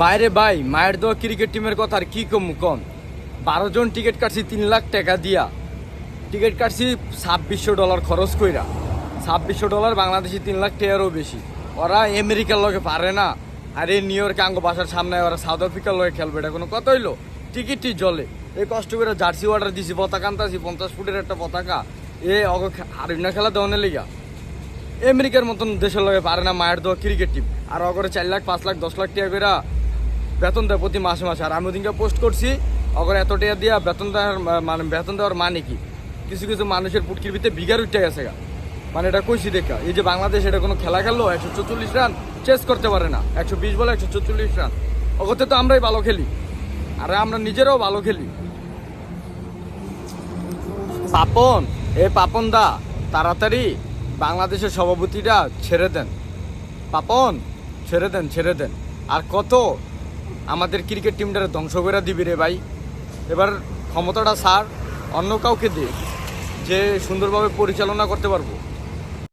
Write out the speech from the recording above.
বাইরে ভাই, মায়ের দেওয়া ক্রিকেট টিমের কথা আর কী কম কম? বারো জন টিকিট কাটছি, তিন লাখ টাকা দিয়া। টিকিট কাটছি ছাব্বিশশো ডলার খরচ কইরা। ছাব্বিশশো ডলার বাংলাদেশি তিন লাখ টাকারও বেশি। ওরা আমেরিকার লগে পারে না। আর এই নিউ ইয়র্ক আঙ্গ বাসার সামনে ওরা সাউথ আফ্রিকার লগে খেলবে, এটা কোনো কথা হইল? টিকিটটি জলে। এই কষ্ট করে জার্সি অর্ডার দিছি, পতাকা আনতাছি, পঞ্চাশ ফুটের একটা পতাকা। এ অগ আরিনা খেলা দেওয়ানের লিগা। আমেরিকার মতন দেশের লগে পারে না মায়ের দেওয়া ক্রিকেট টিম আর অগরে চার লাখ, পাঁচ লাখ, দশ লাখ টাকা করে বেতন দেয় প্রতি মাসে মাসে। আর আমি ওদিনকে পোস্ট করছি, অগরে এত টাকা দিয়া বেতন দেওয়ার মানে বেতন দেওয়ার মানে কি? কিছু কিছু মানুষের পুটকির ভিতরে বিঘার উঠে গেছে গা। মানে এটা কইছি দেখা, এই যে বাংলাদেশ এটা কোনো খেলা খেললো, একশো চল্লিশ রান চেস করতে পারে না, একশো বিশ বলে একশো চল্লিশ রান। অগতে তো আমরাই ভালো খেলি, আর আমরা নিজেরাও ভালো খেলি। পাপন, এ পাপন দা, তাড়াতাড়ি বাংলাদেশের সভাপতিটা ছেড়ে দেন। পাপন, ছেড়ে দেন ছেড়ে দেন। আর কত আমাদের ক্রিকেট টিমটার ধ্বংস করে দিবি রে ভাই। এবার ক্ষমতাটা স্যার অন্য কাউকে দে, যে সুন্দরভাবে পরিচালনা করতে পারব।